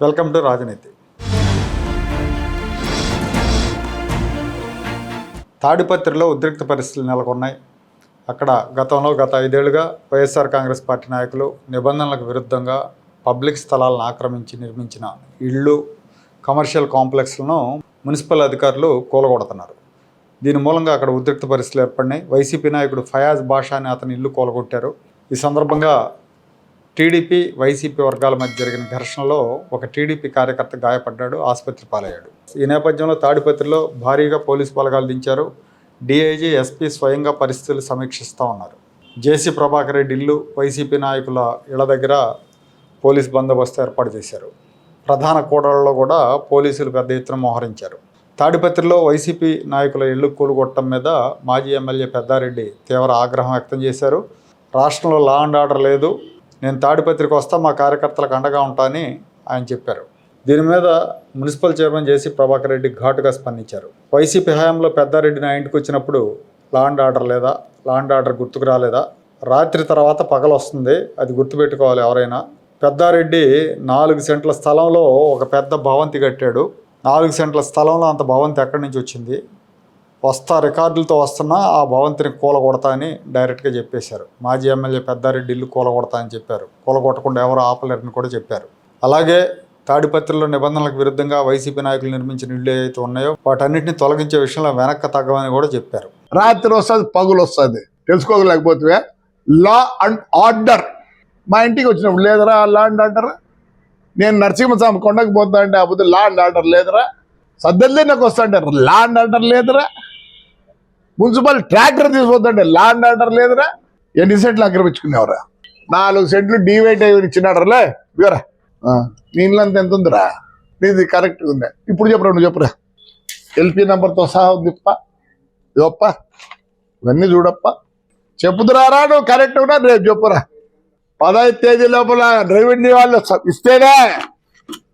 Welcome to రాజనీతి. తాడిపత్రిలో ఉద్రిక్త పరిస్థితులు నెలకొన్నాయి. అక్కడ గతంలో గత ఐదేళ్ళుగా వైఎస్ఆర్ కాంగ్రెస్ పార్టీ నాయకులు నిబంధనలకు విరుద్ధంగా పబ్లిక్ స్థలాలను ఆక్రమించి నిర్మించిన ఇళ్ళు కమర్షియల్ కాంప్లెక్స్లను మున్సిపల్ అధికారులు కూలగొడుతున్నారు. దీని మూలంగా అక్కడ ఉద్రిక్త పరిస్థితులు ఏర్పడినాయి. వైసీపీ నాయకుడు ఫయాజ్ బాషా అని అతని ఇల్లు కూలగొట్టారు. ఈ సందర్భంగా టీడీపీ వైసీపీ వర్గాల మధ్య జరిగిన ఘర్షణలో ఒక టీడీపీ కార్యకర్త గాయపడ్డాడు ఆసుపత్రి పాలయ్యాడు. ఈ నేపథ్యంలో తాడిపత్రిలో భారీగా పోలీసు బలగాలు దించారు. డీఐజీ ఎస్పీ స్వయంగా పరిస్థితులు సమీక్షిస్తూ ఉన్నారు. జేసీ ప్రభాకర్ రెడ్డి ఇల్లు వైసీపీ నాయకుల ఇళ్ళ దగ్గర పోలీస్ బందోబస్తు ఏర్పాటు చేశారు. ప్రధాన కూడళ్ళలో కూడా పోలీసులు పెద్ద ఎత్తున మోహరించారు. తాడిపత్రిలో వైసీపీ నాయకుల ఇళ్ళు కూలుగొట్టడం మీద మాజీ ఎమ్మెల్యే పెద్దారెడ్డి తీవ్ర ఆగ్రహం వ్యక్తం చేశారు. రాష్ట్రంలో లా అండ్ ఆర్డర్ లేదు. నేను తాడిపత్రికి వస్తా మా కార్యకర్తలకు అండగా ఉంటా అని ఆయన చెప్పారు. దీని మీద మున్సిపల్ చైర్మన్ చేసి ప్రభాకర్ రెడ్డి ఘాటుగా స్పందించారు. వైసీపీ హయాంలో పెద్దారెడ్డి నా ఇంటికి వచ్చినప్పుడు లాండ్ ఆర్డర్ లేదా లాండ్ ఆర్డర్ గుర్తుకు రాలేదా? రాత్రి తర్వాత పగలు వస్తుంది అది గుర్తుపెట్టుకోవాలి ఎవరైనా. పెద్దారెడ్డి నాలుగు సెంట్ల స్థలంలో ఒక పెద్ద భవంతి కట్టాడు. నాలుగు సెంట్ల స్థలంలో అంత భవంతి ఎక్కడి నుంచి వచ్చింది? వస్తా రికార్డులతో వస్తున్నా ఆ భవంతిని కూలగొడతా అని డైరెక్ట్గా చెప్పేశారు. మాజీ ఎమ్మెల్యే పెద్దారెడ్డి ఇల్లు కూలగొడతా అని చెప్పారు. కూలగొట్టకుండా ఎవరు ఆపలేరని కూడా చెప్పారు. అలాగే తాడిపత్రిలో నిబంధనలకు విరుద్ధంగా వైసీపీ నాయకులు నిర్మించిన ఇళ్ళు ఏవైతే ఉన్నాయో వాటన్నిటిని తొలగించే విషయంలో వెనక్కి తగ్గమని కూడా చెప్పారు. రాత్రి వస్తుంది పగులు వస్తుంది. తెలుసుకోగలేకపోతే లా అండ్ ఆర్డర్ మా ఇంటికి వచ్చినప్పుడు లేదరా లా అండ్ ఆర్డర్ నేను నరసింహస్వామి కొండకు పోతా అంటే అప్పుడు లా అండ్ ఆర్డర్ లేదురా? సద్దల్లే నాకు వస్తా అంటారు లా అండ్ ఆర్డర్ లేదురా? మున్సిపల్ ట్రాక్టర్ తీసుకుపోతుంటే ల్యాండ్ ఆర్డర్ లేదురా. ఎన్ని సెంట్లు ఆక్రమించుకునేవరా నాలుగు సెంట్లు డివైట్ అయ్యి ఇచ్చినాడర్లే. ఇవరా నీళ్ళంత ఎంత ఉందిరా? నీది కరెక్ట్గా ఉంది. ఇప్పుడు చెప్పురా నువ్వు చెప్పురా? ఎల్పీ నెంబర్తో సహా ఉందిప్ప ఇదొప్ప ఇవన్నీ చూడప్ప. చెప్పుతురారా నువ్వు కరెక్ట్ ఉన్నా? రేపు చెప్పురా. పదహైదు తేదీ లోపల రెవెన్యూ వాళ్ళు ఇస్తేనే.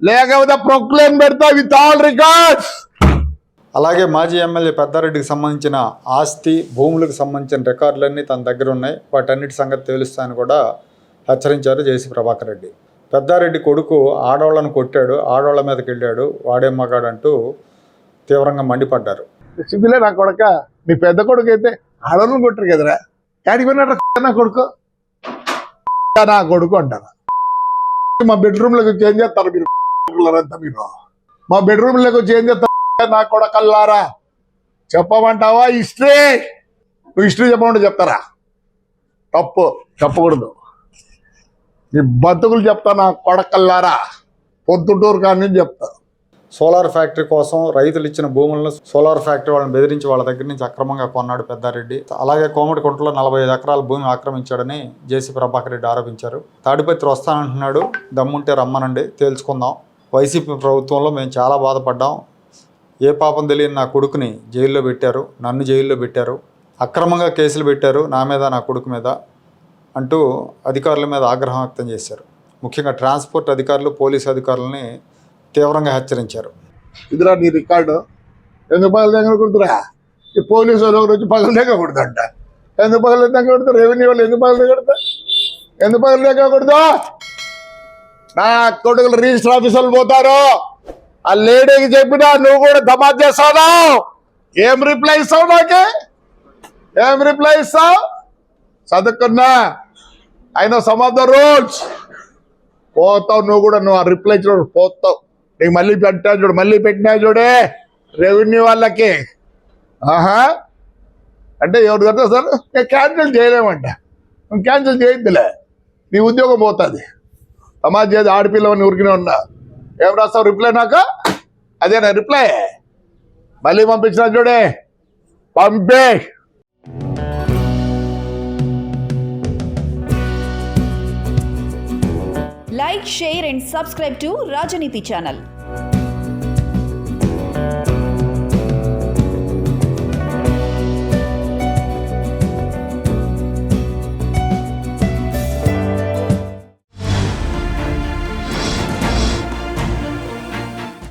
లేకపోతే ప్రొక్లేన్ పెడతా విత్ ఆల్ రికార్డ్స్ అలాగే మాజీ ఎమ్మెల్యే పెద్దారెడ్డికి సంబంధించిన ఆస్తి భూములకు సంబంధించిన రికార్డులన్నీ తన దగ్గర ఉన్నాయి. వాటన్నిటి సంగతి తెలుస్తాయని కూడా హెచ్చరించారు జేసీ ప్రభాకర్ రెడ్డి. పెద్దారెడ్డి కొడుకు ఆడవాళ్ళను కొట్టాడు ఆడవాళ్ళ మీదకి వెళ్ళాడు వాడే మగాడంటూ తీవ్రంగా మండిపడ్డారు. సిబ్బిలే నా కొడక. నీ పెద్ద కొడుకు అయితే ఆడవాళ్ళను కొట్టరు కదరా? యాడికి పోయినట్టు నా కొడుకు? నా కొడుకు అంటారు. మా బెడ్రూమ్లోకి చేంజ్ చేస్తారు మీరు. అంతా మీరు మా బెడ్రూమ్లోకి వచ్చి చేస్తారు. నా కొడకల్లారా? చెప్పమంటావా హిస్టరీ? నువ్వు హిస్టరీ చెప్పమంటే చెప్తారా? తప్పు చెప్పకూడదు. నీ బతుకులు చెప్తా నా కొడకల్లారా? పొద్దుటూరు కానీ చెప్తా. సోలార్ ఫ్యాక్టరీ కోసం రైతులు ఇచ్చిన భూములను సోలార్ ఫ్యాక్టరీ వాళ్ళని బెదిరించి వాళ్ళ దగ్గర నుంచి అక్రమంగా కొన్నాడు పెద్దారెడ్డి. అలాగే కోమటికుంటలో నలభై ఐదు ఎకరాల భూమి ఆక్రమించాడని జేసీ ప్రభాకర్ రెడ్డి ఆరోపించారు. తాడిపత్రి వస్తానంటున్నాడు దమ్ముంటే రమ్మనండి తేల్చుకుందాం. వైసీపీ ప్రభుత్వంలో మేము చాలా బాధపడ్డాం. ఏ పాపం తెలియని నా కొడుకుని జైల్లో పెట్టారు నన్ను జైల్లో పెట్టారు అక్రమంగా కేసులు పెట్టారు నా మీద నా కొడుకు మీద అంటూ అధికారుల మీద ఆగ్రహం వ్యక్తం చేశారు. ముఖ్యంగా ట్రాన్స్పోర్ట్ అధికారులు పోలీసు అధికారులని తీవ్రంగా హెచ్చరించారు. ఇదిరా నీ రికార్డు. ఎందుకు పగల దగ్గర కొడుతురా ఈ పోలీసు వాళ్ళు ఒకరు వచ్చి పగల దగ్గర కొడుతుంట ఎందుకు పగల దగ్గర కొడతారు రెవెన్యూ వాళ్ళు ఎందుకు పగల దగ్గర ఎందుకు పగల దగ్గర నా కొడుకులు రిజిస్టర్ ఆఫీసర్లు పోతారు. ఆ లేడీకి చెప్పినా నువ్వు కూడా దమాద్ చేస్తావు? ఏం రిప్లై ఇస్తావు నాకే? ఏం రిప్లై ఇస్తావు? చదువుకున్నా. అయినా సమ్ ఆఫ్ ద రూల్స్ పోతావు నువ్వు కూడా నువ్వు ఆ రిప్లై చూడు పోతావు. నీకు మళ్ళీ పెట్టా చూడు మళ్ళీ పెట్టినా చూడే రెవెన్యూ వాళ్ళకి. ఆహా. అంటే ఎవరు కదా సార్? నేను క్యాన్సిల్ చేయలేమంట. క్యాన్సిల్ చేయొద్దులే నీ ఉద్యోగం పోతుంది. సమాజ్ చేసి ఆడపిల్లవని ఉరికినే ఉన్నా. ఏం రాస్తావు? రిప్లై నాకు? అదే నా రిప్లై మళ్ళీ పంపించిన చూడే. పంపే. Like share and subscribe to Rajaneeti channel